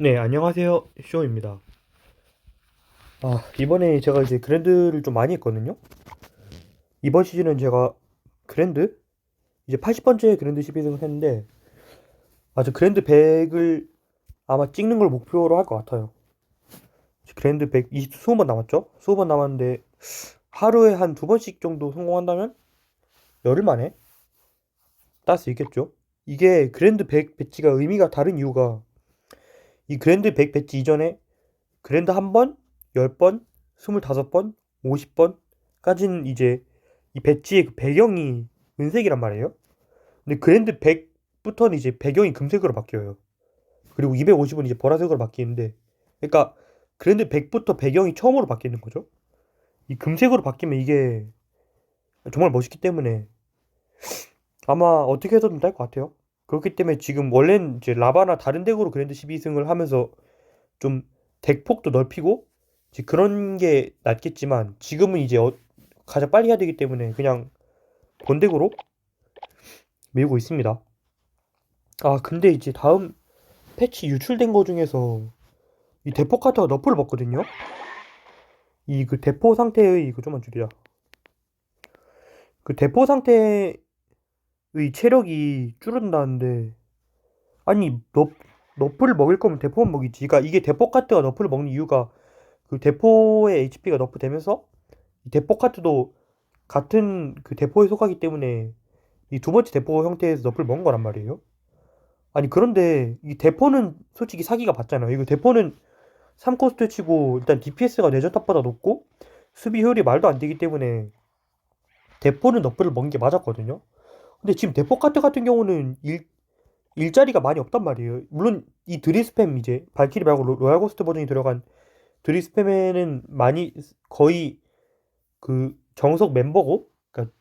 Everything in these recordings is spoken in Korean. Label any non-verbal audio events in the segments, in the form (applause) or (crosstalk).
네, 안녕하세요. 쇼입니다. 아, 이번에 제가 이제 그랜드를 좀 많이 했거든요. 이번 시즌은 제가 그랜드 이제 80번째 그랜드 12승을 했는데 아 저 그랜드 100을 아마 찍는 걸 목표로 할 것 같아요. 그랜드 100 20, 20번 남았죠? 20번 남았는데 하루에 한 두 번씩 정도 성공한다면 열흘 만에 딸 수 있겠죠? 이게 그랜드 100 배지가 의미가 다른 이유가 이 그랜드 100 배지 이전에 그랜드 한 번, 10번, 25번, 50번까지는 이제 이 배지의 그 배경이 은색이란 말이에요. 근데 그랜드 100부터는 이제 배경이 금색으로 바뀌어요. 그리고 250은 이제 보라색으로 바뀌는데 그러니까 그랜드 100부터 배경이 처음으로 바뀌는 거죠. 이 금색으로 바뀌면 이게 정말 멋있기 때문에 아마 어떻게 해서든 딸 것 같아요. 그렇기 때문에 지금 원래는 이제 라바나 다른 덱으로 그랜드 12승을 하면서 좀 덱폭도 넓히고 그런 게 낫겠지만 지금은 이제 어- 가장 빨리 해야 되기 때문에 그냥 본덱으로 밀고 있습니다. 아 근데 이제 다음 패치 유출된 거 중에서 이 대포 카트가 너프를 먹거든요. 이 그 대포 상태의 이거 좀만 줄이자. 그 대포 상태 의 체력이 줄어든다는데 아니 너 너프를 먹일 거면 대포만 먹이지. 그러니까 이게 대포 카트가 너프를 먹는 이유가 그 대포의 HP가 너프 되면서 이 대포 카트도 같은 그 대포에 속하기 때문에 이 두 번째 대포 형태에서 너프를 먹은 거란 말이에요. 아니 그런데 이 대포는 솔직히 사기가 맞잖아요. 이거 대포는 3코스트 치고 일단 DPS가 내전탑보다 높고 수비 효율이 말도 안 되기 때문에 대포는 너프를 먹은 게 맞았거든요. 근데 지금 대포 카트 같은 경우는 일, 일자리가 많이 없단 말이에요. 물론 이 드리스팸 이제 발키리 말고 로- 로얄 고스트 버전이 들어간 드리스팸에는 많이 거의 그 정석 멤버고 그러니까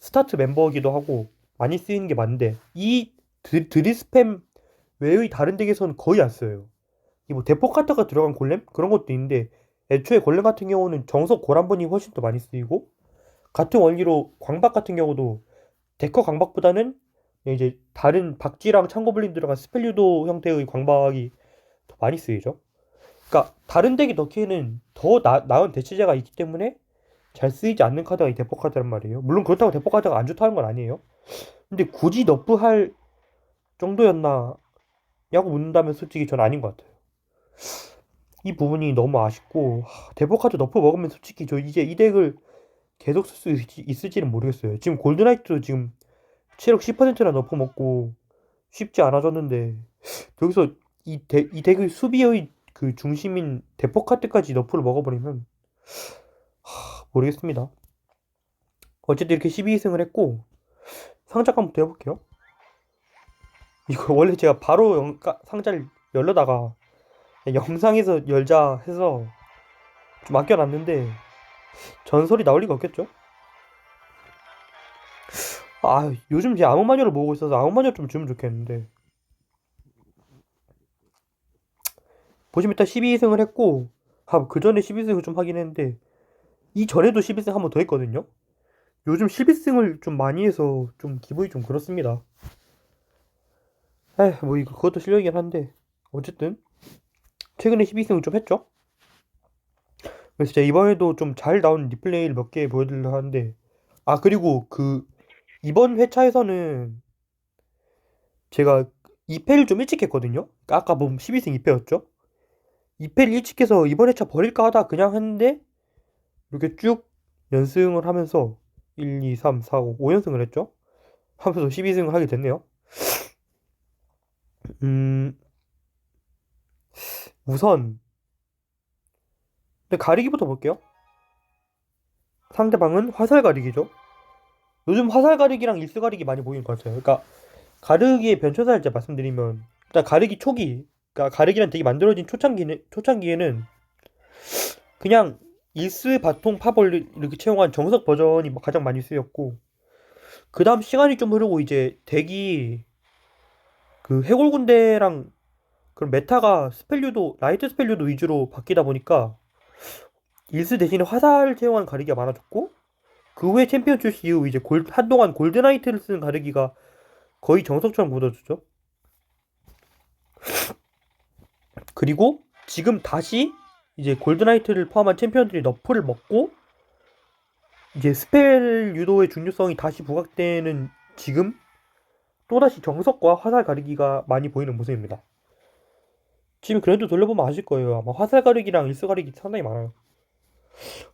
스타트 멤버이기도 하고 많이 쓰이는 게 맞는데 이 드, 드리스팸 외의 다른 덱에서는 거의 안 써요. 이뭐 대포 카트가 들어간 골렘 그런 것도 있는데 애초에 골렘 같은 경우는 정석 고란번이 훨씬 더 많이 쓰이고 같은 원리로 광박 같은 경우도 데커 광박보다는 이제 다른 박쥐랑 창고블린 들어간 스펠류도 형태의 광박이 더 많이 쓰이죠. 그러니까 다른 덱에 넣기에는 더 나, 나은 대체제가 있기 때문에 잘 쓰이지 않는 카드가 이 대포 카드란 말이에요. 물론 그렇다고 대포 카드가 안 좋다는 건 아니에요. 근데 굳이 너프할 정도였나? 냐고 묻는다면 솔직히 전 아닌 것 같아요. 이 부분이 너무 아쉽고 하, 대포 카드 너프 먹으면 솔직히 저 이제 이 덱을 계속 쓸 수 있을지는 모르겠어요. 지금 골드나이트도 지금 체력 10%나 너프 먹고 쉽지 않아졌는데 여기서 이, 덱, 이 덱의 수비의 그 중심인 대포 카드까지 너프를 먹어버리면 하, 모르겠습니다. 어쨌든 이렇게 12승을 했고 상자감부터 해볼게요. 이거 (laughs) 원래 제가 바로 영, 까- 상자를 열려다가 영상에서 열자 해서 좀 아껴놨는데 전설이 나올 리가 없겠죠? 아 요즘 제 아무 마녀를 모으고 있어서 아무 마녀 좀 주면 좋겠는데. 보시면 일단 12승을 했고 아, 그 전에 12승을 좀 하긴 했는데 이 전에도 12승 한 번 더 했거든요? 요즘 12승을 좀 많이 해서 좀 기분이 좀 그렇습니다. 에이 뭐 이거 그것도 실력이긴 한데 어쨌든 최근에 12승을 좀 했죠 그래서 제가 이번에도 좀 잘 나온 리플레이를 몇 개 보여드리려 하는데 아 그리고 그 이번 회차에서는 제가 2패를 좀 일찍 했거든요? 그러니까 아까 보면 12승 2패였죠? 2패를 일찍 해서 이번 회차 버릴까 하다 그냥 했는데 이렇게 쭉 연승을 하면서 1, 2, 3, 4, 5, 5연승을 했죠? 하면서 12승을 하게 됐네요. 음 우선 근데 가리기부터 볼게요 상대방은 화살 가리기죠 요즘 화살 가리기랑 일스 가리기 많이 보이는 것 같아요. 그러니까 가르기의 변천사를 이제 말씀드리면 일단 가르기 초기, 그러니까 가르기란 덱이 만들어진 초창기는 초창기에는 그냥 일스 바통 파벌 이렇게 채용한 정석 버전이 뭐 가장 많이 쓰였고 그 다음 시간이 좀 흐르고 이제 덱이 그 해골 군대랑 그런 메타가 스펠류도 라이트 스펠류도 위주로 바뀌다 보니까 일스 대신에 화살 채용한 가르기가 많아졌고 그 후에 챔피언 출시 이후 이제 골, 한동안 골드나이트를 쓰는 가르기가 거의 정석처럼 묻어졌죠. (sniffs) 그리고 지금 다시 이제 골드나이트를 포함한 챔피언들이 너프를 먹고 이제 스펠 유도의 중요성이 다시 부각되는 지금 또다시 정석과 화살 가리기가 많이 보이는 모습입니다. 지금 그래도 돌려보면 아실 거예요. 아마 화살 가리기랑 일수 가리기 상당히 많아요.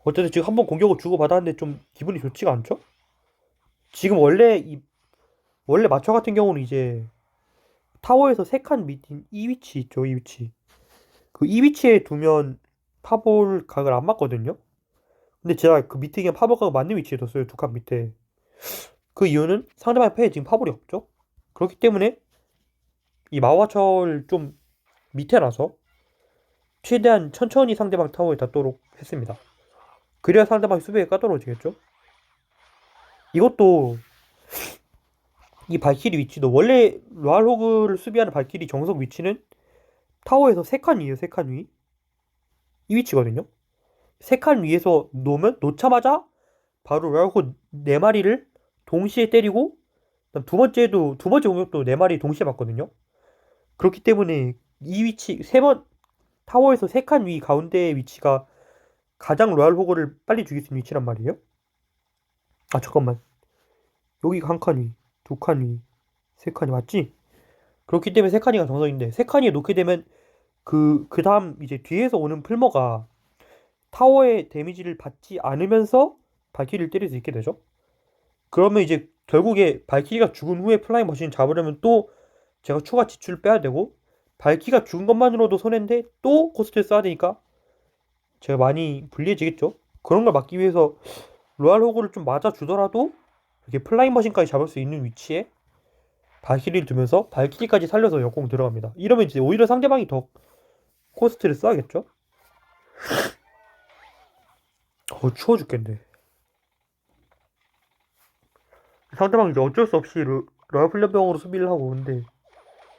어쨌든 지금 한 번 공격을 주고 받았는데 좀 기분이 좋지가 않죠? 지금 원래 이 원래 마초 같은 경우는 이제 타워에서 세 칸 밑인 이 위치 있죠, 이 위치. 그 이 위치에 두면 파볼 각을 안 맞거든요. 근데 제가 그 밑에 그냥 파볼 각을 맞는 위치에 뒀어요, 두 칸 밑에. 그 이유는 상대방 패에 지금 파볼이 없죠. 그렇기 때문에 이 마화철 좀 밑에 놔서 최대한 천천히 상대방 타워에 닿도록 했습니다. 그래야 상대방이 수비가 까다로워지겠죠. 이것도 이 발키리 위치도 원래 로알호그를 수비하는 발키리 정석 위치는 타워에서 세칸 위에요, 세칸 위. 이 위치거든요. 세칸 위에서 놓으면 놓자마자 바로 로알호그 네 마리를 동시에 때리고 두 번째도 두 번째 공격도 네 마리 동시에 맞거든요. 그렇기 때문에 이 위치 세 번 타워에서 세칸위 가운데의 위치가 가장 로얄 호그를 빨리 죽일 수 있는 위치란 말이에요. 아 잠깐만 여기가 한 칸 위, 두 칸 위, 세 칸이 맞지? 그렇기 때문에 세 칸이가 정석인데 세 칸이 놓게 되면 그 그 다음 이제 뒤에서 오는 풀머가 타워의 데미지를 받지 않으면서 발키리를 때릴 수 있게 되죠. 그러면 이제 결국에 발키리가 죽은 후에 플라잉 머신 잡으려면 또 제가 추가 지출을 빼야 되고 발키가 죽은 것만으로도 손해인데 또 코스트를 써야 되니까 제가 많이 불리해지겠죠. 그런 걸 막기 위해서 로얄 호그를 좀 맞아주더라도 이렇게 플라잉 머신까지 잡을 수 있는 위치에 발키리를 두면서 발키리까지 살려서 역공 들어갑니다. 이러면 이제 오히려 상대방이 더 코스트를 써야겠죠. 어 추워 죽겠네. 상대방이 이제 어쩔 수 없이 로, 로얄 훈련병으로 수비를 하고 오는데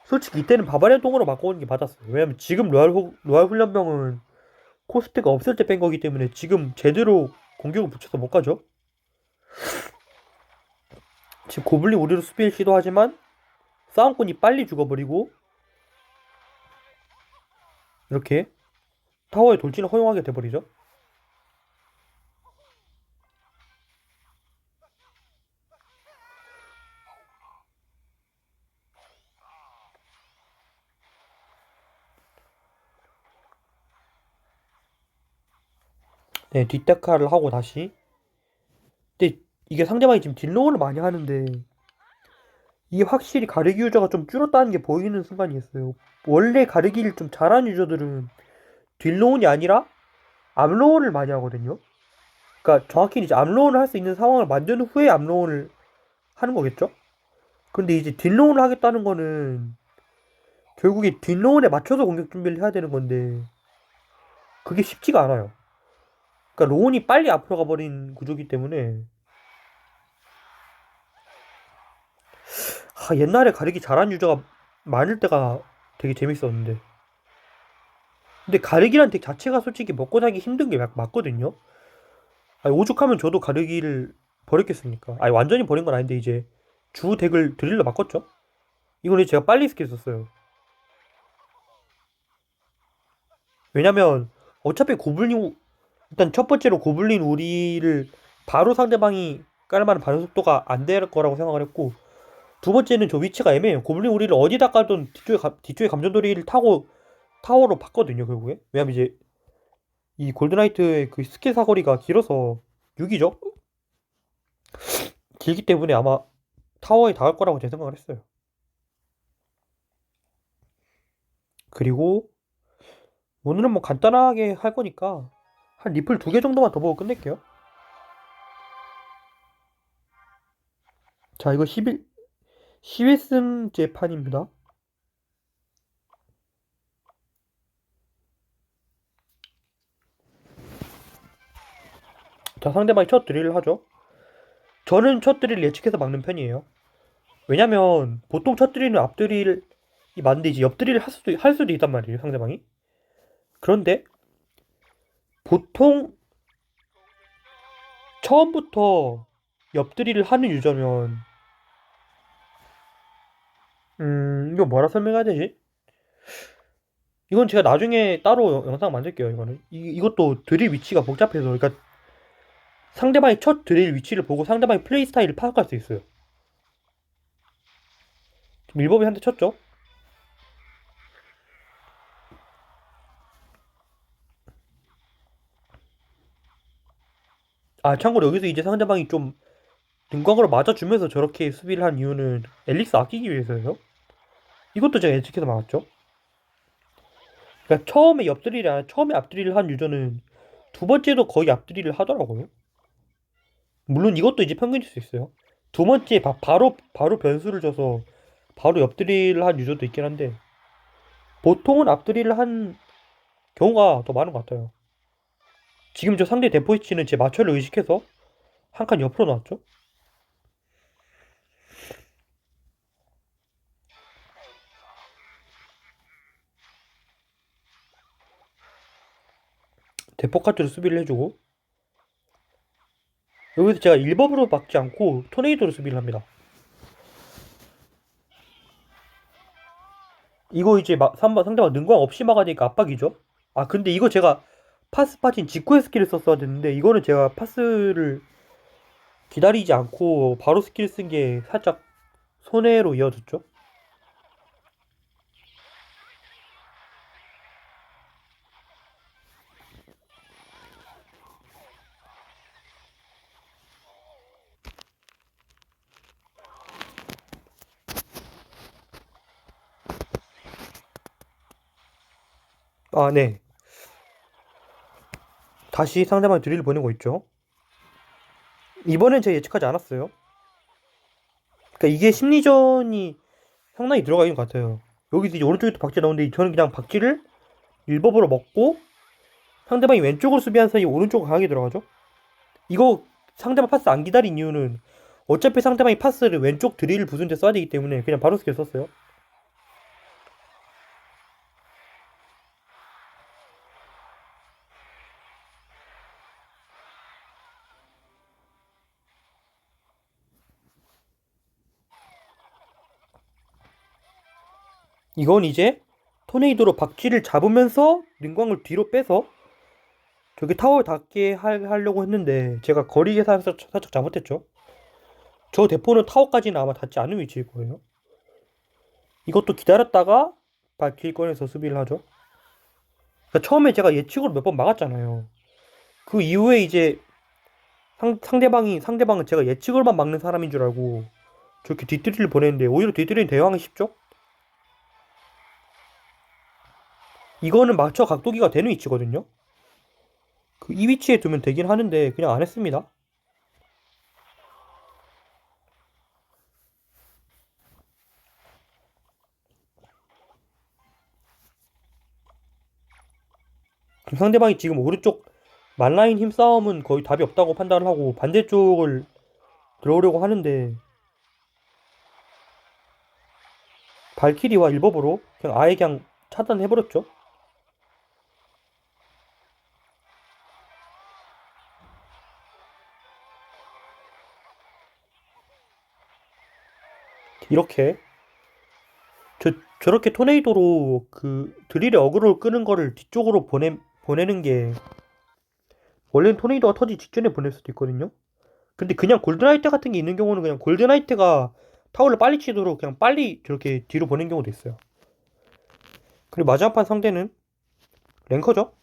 솔직히 이때는 바바리안 똥으로 바꿔오는 게 맞았어요. 왜냐면 지금 로얄, 호, 로얄 훈련병은 코스트가 없을 때 뺀 거기 때문에 지금 제대로 공격을 붙여서 못 가죠. 지금 고블린 우리로 수비를 시도하지만 싸움꾼이 빨리 죽어버리고 이렇게 타워에 돌진을 허용하게 돼버리죠. 네, 뒷데카를 하고 다시. 근데 이게 상대방이 지금 딜로우를 많이 하는데 이게 확실히 가르기 유저가 좀 줄었다는 게 보이는 순간이었어요. 원래 가르기를 좀 잘하는 유저들은 딜로운이 아니라 암로운을 많이 하거든요. 그러니까 정확히 이제 암로운을 할 수 있는 상황을 만든 후에 암로운을 하는 거겠죠? 근데 이제 딜로운을 하겠다는 거는 결국에 딜로운에 맞춰서 공격 준비를 해야 되는 건데 그게 쉽지가 않아요. 그러니까 로운이 빨리 앞으로 가버린 구조기 때문에. 아, 옛날에 가르기 잘한 유저가 많을 때가 되게 재밌었는데. 근데 가르기란 덱 자체가 솔직히 먹고 살기 힘든 게 맞, 맞거든요? 아니, 오죽하면 저도 가르기를 버렸겠습니까? 아니 완전히 버린 건 아닌데 이제 주 덱을 드릴러 바꿨죠? 이거는 제가 빨리 스킬 썼어요. 왜냐면 어차피 고블린 일단 첫 번째로 고블린 우리를 바로 상대방이 깔만한 반응 속도가 안 될 거라고 생각을 했고 두 번째는 저 위치가 애매해요. 고블린 우리를 어디다 깔든 뒤쪽에 가, 뒤쪽에 감전돌이를 타고 타워로 봤거든요 결국에. 왜냐면 이제 이 골드나이트의 그 스킬 사거리가 길어서 6이죠. 길기 때문에 아마 타워에 닿을 거라고 제 생각을 했어요. 그리고 오늘은 뭐 간단하게 할 거니까 한 리플 두 개 정도만 더 보고 끝낼게요. 자, 이거 11, 11승 재판입니다. 자, 상대방이 첫 드릴을 하죠. 저는 첫 드릴 예측해서 막는 편이에요. 왜냐면 보통 첫 드릴은 앞 드릴이 맞는데 이제 옆 드릴을 할 수도 할 수도 있단 말이에요, 상대방이. 그런데 보통 처음부터 옆드리를 하는 유저면 음 이거 뭐라 설명해야 되지? 이건 제가 나중에 따로 영- 영상 만들게요. 이거는 이, 이것도 드릴 위치가 복잡해서 그러니까 상대방의 첫 드릴 위치를 보고 상대방의 플레이 스타일을 파악할 수 있어요. 지금 일법이 한 대 쳤죠? 아 참고로 여기서 이제 상대방이 좀 등광으로 맞아주면서 저렇게 수비를 한 이유는 앨리스 아끼기 위해서예요. 이것도 제가 예측해서 막았죠. 그러니까 처음에 아니라 처음에 앞드릴을 한 유저는 두 번째도 거의 앞드릴을 하더라고요. 물론 이것도 이제 평균일 수 있어요. 두 번째 바, 바로 바로 변수를 줘서 바로 옆드릴을 한 유저도 있긴 한데 보통은 앞드릴을 한 경우가 더 많은 것 같아요. 지금 저 상대 대포이치는 제 마철을 의식해서 한 칸 옆으로 놨죠. 대포 카트로 수비를 해주고 여기서 제가 1법으로 막지 않고 토네이도로 수비를 합니다. 이거 이제 막 3번 상대방 능광 없이 막아니까 압박이죠. 아 근데 이거 제가 파스 빠진 직후에 스킬을 썼어야 됐는데 이거는 제가 파스를 기다리지 않고 바로 스킬 쓴 게 살짝 손해로 이어졌죠. 아, 네. 다시 상대방 드릴 보내고 있죠. 이번엔 제가 예측하지 않았어요. 그러니까 이게 심리전이 상당히 들어가 있는 것 같아요. 여기서 이제 오른쪽에도 박쥐 나오는데 저는 그냥 박쥐를 일법으로 먹고 상대방이 왼쪽으로 수비한 사이 오른쪽 강하게 들어가죠. 이거 상대방 파스 안 기다린 이유는 어차피 상대방이 파스를 왼쪽 드릴 부순 데 써야 되기 때문에 그냥 바로 스킬 썼어요. 이건 이제 토네이도로 박쥐를 잡으면서 능광을 뒤로 빼서 저기 타워에 닿게 할, 하려고 했는데 제가 거리 계산에서 살짝 잘못했죠. 저 대포는 타워까지는 아마 닿지 않은 위치일 거예요. 이것도 기다렸다가 발길 꺼내서 수비를 하죠. 그러니까 처음에 제가 예측으로 몇 번 막았잖아요. 그 이후에 이제 상, 상대방이 상대방은 제가 예측으로만 막는 사람인 줄 알고 저렇게 뒤뜨리를 보냈는데 오히려 뒤뜨리는 대응하기 쉽죠? 이거는 맞춰 각도기가 되는 위치거든요. 그 이 위치에 두면 되긴 하는데 그냥 안 했습니다. 상대방이 지금 오른쪽 만라인 힘싸움은 거의 답이 없다고 판단을 하고 반대쪽을 들어오려고 하는데 발키리와 일법으로 그냥 아예 그냥 차단해버렸죠. 이렇게 저 저렇게 토네이도로 그 드릴의 어그로를 끄는 거를 뒤쪽으로 보내 보내는 게 원래는 토네이도가 터지 직전에 보낼 수도 있거든요. 근데 그냥 골드나이트 같은 게 있는 경우는 그냥 골드나이트가 타워를 빨리 치도록 그냥 빨리 저렇게 뒤로 보낸 경우도 있어요. 그리고 마지막 판 상대는 랭커죠.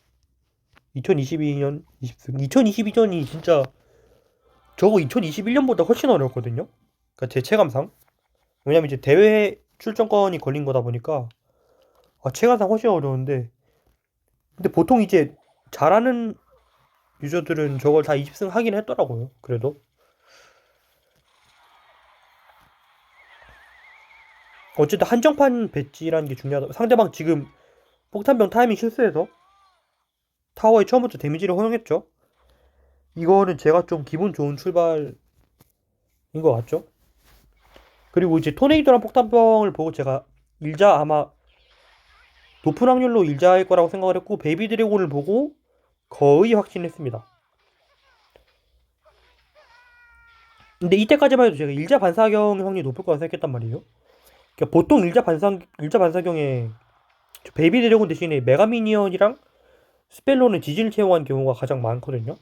2022년 20승. 2022년이 진짜 저거 2021년보다 훨씬 어려웠거든요. 그러니까 제 체감상. 왜냐면 이제 대회 출전권이 걸린 거다 보니까 아, 체감상 훨씬 어려운데 근데 보통 이제 잘하는 유저들은 저걸 다 20승 하긴 했더라고요. 그래도 어쨌든 한정판 배지라는 게 중요하다. 상대방 지금 폭탄병 타이밍 실수해서 타워에 처음부터 데미지를 허용했죠. 이거는 제가 좀 기분 좋은 출발인 것 같죠. 그리고 이제 토네이도랑 폭탄병을 보고 제가 일자 아마 높은 확률로 일자일 거라고 생각을 했고 베이비 드래곤을 보고 거의 확신했습니다. 근데 이때까지만 해도 제가 일자 반사경의 확률이 높을 거라 생각했단 말이에요. 그러니까 보통 일자 반사 일자 반사경에 저 베이비 드래곤 대신에 메가미니언이랑 스펠로는 지진을 채용한 경우가 가장 많거든요.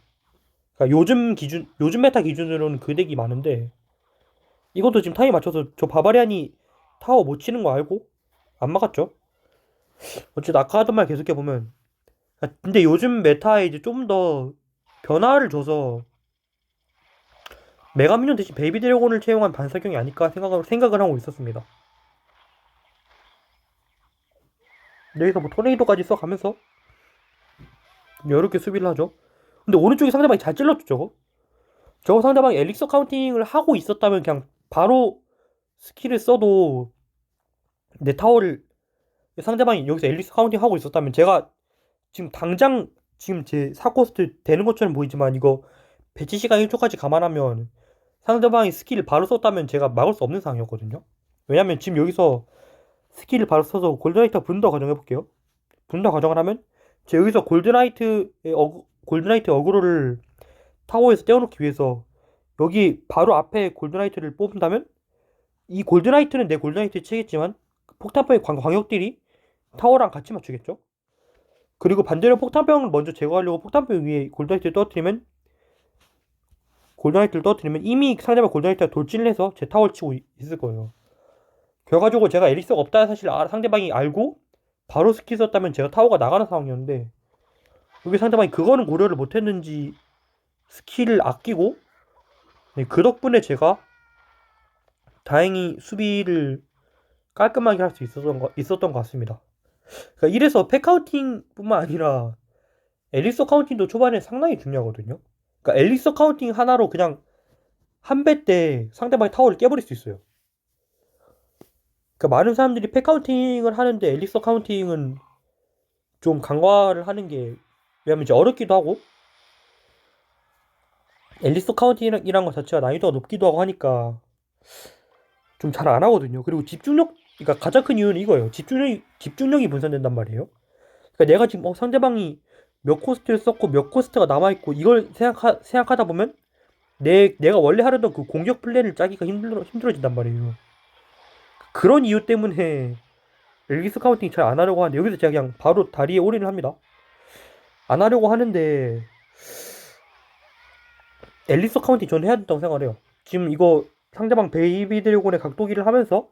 그러니까 요즘 기준 요즘 메타 기준으로는 그 덱이 많은데 이것도 지금 타임 맞춰서 저 바바리안이 타워 못 치는 거 알고 안 막았죠. 어쨌든 아까 하던 말 계속해 보면 아, 근데 요즘 메타에 이제 좀 더 변화를 줘서 메가미니언 대신 베이비 드래곤을 채용한 반사경이 아닐까 생각을 생각을 하고 있었습니다. 여기서 뭐 토네이도까지 써가면서 개 수비를 하죠. 근데 오른쪽에 상대방이 잘 찔렀죠, 저거. 저거 상대방이 엘릭서 카운팅을 하고 있었다면 그냥 바로 스킬을 써도 내 타워를 상대방이 여기서 엘릭서 카운팅 하고 있었다면 제가 지금 당장 지금 제 4코스트 되는 것처럼 보이지만 이거 배치 시간 1초까지 감안하면 상대방이 스킬을 바로 썼다면 제가 막을 수 없는 상황이었거든요. 왜냐면 지금 여기서 스킬을 바로 써서 골드나이트 분더 가정해 볼게요. 분더 가정을 하면 제가 여기서 골드나이트의 어그, 골드나이트 어그로를 타워에서 떼어놓기 위해서 여기 바로 앞에 골드나이트를 뽑는다면 이 골드나이트는 내 골드나이트 치겠지만 폭탄병의 광, 광역들이 타워랑 같이 맞추겠죠. 그리고 반대로 폭탄병을 먼저 제거하려고 폭탄병 위에 골드나이트를 떨어뜨리면 골드나이트를 떨어뜨리면 이미 상대방 골드나이트가 돌진을 해서 제 타워를 치고 있- 있을 거예요. 결과적으로 제가 에리스가 없다는 사실을 알- 상대방이 알고 바로 스킬 썼다면 제가 타워가 나가는 상황이었는데 여기 상대방이 그거는 고려를 못했는지 스킬을 아끼고 네, 그 덕분에 제가 다행히 수비를 깔끔하게 할 수 있었던 거, 있었던 것 같습니다. 그러니까 이래서 팩카운팅뿐만 아니라 엘리서 카운팅도 초반에 상당히 중요하거든요. 그러니까 엘리서 카운팅 하나로 그냥 한 배 때 상대방의 타워를 깨버릴 수 있어요. 그러니까 많은 사람들이 팩카운팅을 하는데 엘리서 카운팅은 좀 강화를 하는 게 왜냐면 이제 어렵기도 하고 엘리스 카운팅이란 것 자체가 난이도가 높기도 하고 하니까 좀 잘 안 하거든요. 그리고 집중력, 그러니까 가장 큰 이유는 이거예요. 집중력이, 집중력이 분산된단 말이에요. 그러니까 내가 지금 어, 상대방이 몇 코스트를 썼고 몇 코스트가 남아있고 이걸 생각하, 생각하다 보면 내, 내가 원래 하려던 그 공격 플랜을 짜기가 힘들어, 힘들어진단 말이에요. 그런 이유 때문에 엘리스 카운팅 잘 안 하려고 하는데 여기서 제가 그냥 바로 다리에 올인을 합니다. 안 하려고 하는데 엘리스 카운팅 저는 해야 된다고 생각을 해요. 지금 이거 상대방 베이비 드래곤의 각도기를 하면서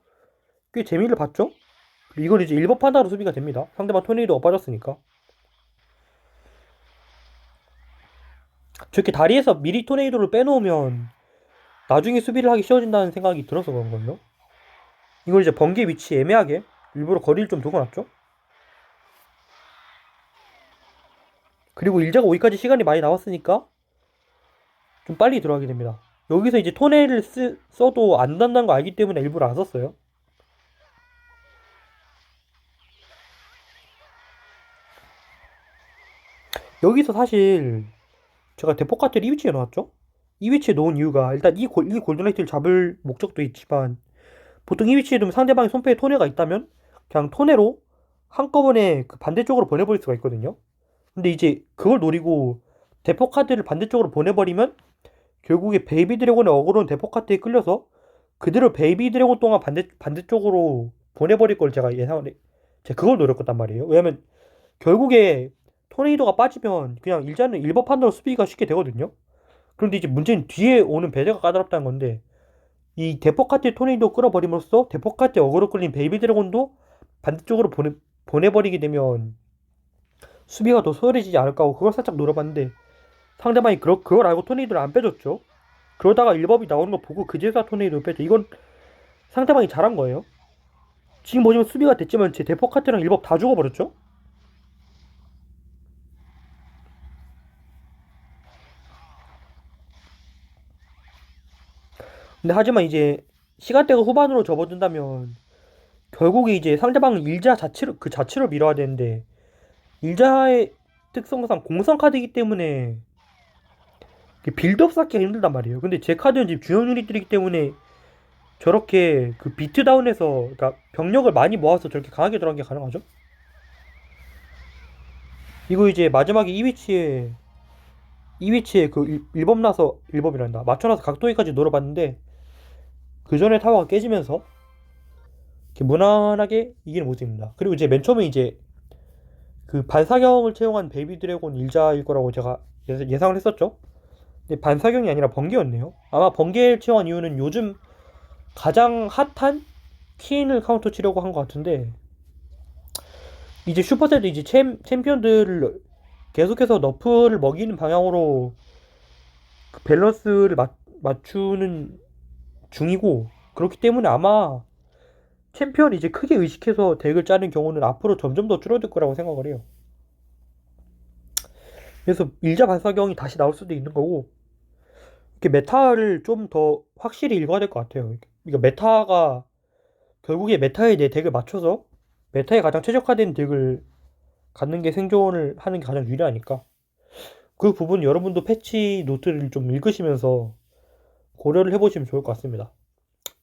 꽤 재미를 봤죠? 이건 이제 일법 판다로 수비가 됩니다. 상대방 토네이도가 빠졌으니까. 저렇게 다리에서 미리 토네이도를 빼놓으면 나중에 수비를 하기 쉬워진다는 생각이 들어서 그런 거예요. 이걸 이제 번개 위치 애매하게 일부러 거리를 좀 두고 놨죠? 그리고 일자가 오기까지 시간이 많이 남았으니까 좀 빨리 들어가게 됩니다. 여기서 이제 토네를 쓰, 써도 안 단다는 거 알기 때문에 일부러 안 썼어요. 여기서 사실 제가 대포카트를 이 위치에 놓았죠? 이 위치에 놓은 이유가 일단 이, 골, 이 골드나이트를 잡을 목적도 있지만 보통 이 위치에 두면 상대방의 손패에 토네가 있다면 그냥 토네로 한꺼번에 그 반대쪽으로 보내버릴 수가 있거든요. 근데 이제 그걸 노리고 대포 카드를 반대쪽으로 보내버리면 결국에 베이비 드래곤의 어그로는 대포 카드에 끌려서 그대로 베이비 드래곤 동안 반대 반대쪽으로 보내버릴 걸 제가 예상을 해- 제가 그걸 노렸단 말이에요. 왜냐면 결국에 토네이도가 빠지면 그냥 일자는 일법 판단으로 수비가 쉽게 되거든요. 그런데 이제 문제는 뒤에 오는 배제가 까다롭다는 건데 이 대포 카트의 토네이도 끌어버림으로써 대포 카트에 어그로 끌린 베이비 드래곤도 반대쪽으로 보내 보내버리게 되면 수비가 더 소홀해지지 않을까 하고 그걸 살짝 노려봤는데 상대방이 그러, 그걸 알고 토네이도를 안 빼줬죠. 그러다가 일법이 나오는 거 보고 그제서 토네이도를 빼죠. 이건 상대방이 잘한 거예요. 지금 뭐냐면 수비가 됐지만 제 대포 카트랑 일법 다 죽어버렸죠. 근데 하지만 이제 시간대가 후반으로 접어든다면 결국에 이제 상대방은 일자 자체로 그 자체로 밀어야 되는데 일자의 특성상 공성 카드이기 때문에 빌드업 쌓기가 힘들단 말이에요. 근데 제 카드는 지금 주요 유닛들이기 때문에 저렇게 그 비트 다운에서 그러니까 병력을 많이 모아서 저렇게 강하게 들어간 게 가능하죠. 이거 이제 마지막에 이 위치에 이 위치에 그 일- 일법 나서 일법이란다 맞춰놔서 각도기까지 노려봤는데 그 전에 타워가 깨지면서 이렇게 무난하게 이기는 모습입니다. 그리고 이제 맨 처음에 이제 그 반사경을 채용한 베이비 드래곤 일자일 거라고 제가 예- 예상을 했었죠. 근데 반사경이 아니라 번개였네요. 아마 번개를 채용한 이유는 요즘 가장 핫한 퀸을 카운터 치려고 한 것 같은데 이제 슈퍼셀도 이제 챔, 챔피언들을 계속해서 너프를 먹이는 방향으로 그 밸런스를 맞, 맞추는 중이고 그렇기 때문에 아마 챔피언이 이제 크게 의식해서 덱을 짜는 경우는 앞으로 점점 더 줄어들 거라고 생각을 해요. 그래서 일자 반사경이 다시 나올 수도 있는 거고 이렇게 메타를 좀 더 확실히 읽어야 될 것 같아요. 그러니까 메타가 결국에 메타에 내 덱을 맞춰서 메타에 가장 최적화된 덱을 갖는 게 생존을 하는 게 가장 유리하니까 그 부분 여러분도 패치 노트를 좀 읽으시면서 고려를 해보시면 좋을 것 같습니다.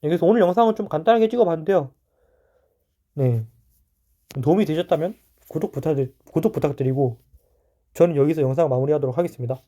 네, 그래서 오늘 영상은 좀 간단하게 찍어봤는데요. 네. 도움이 되셨다면 구독 부탁, 구독 부탁드리고 저는 여기서 영상 마무리하도록 하겠습니다.